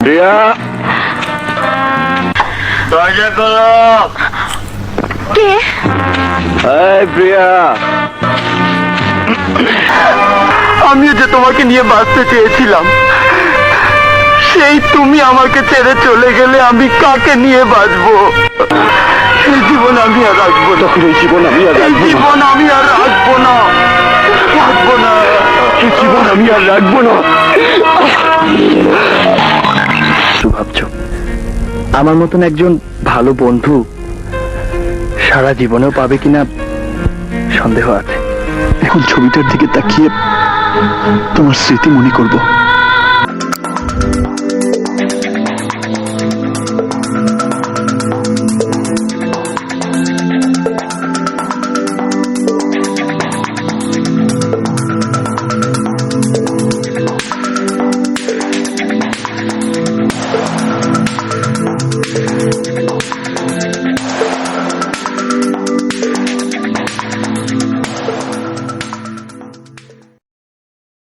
প্রিয়া দরজা খোলো কে? এই প্রিয়া। আমিও যে তোমাকে নিয়ে বাঁচতে চেয়েছিলাম সেই তুমি আমাকে ছেড়ে চলে গেলে আমি কাকে নিয়ে বাঁচবো? এই জীবন আমি আর রাখব না। এই জীবন আমি আর রাখব জীবন আমি আর রাখব না। রাখব না। জীবন আমি আর রাখব না। আমার মতন একজন ভালো বন্ধু সারা জীবনেও পাবে কিনা সন্দেহ আছে। এখন ছবিটার দিকে তাকিয়ে তোমার স্মৃতি মনে করব।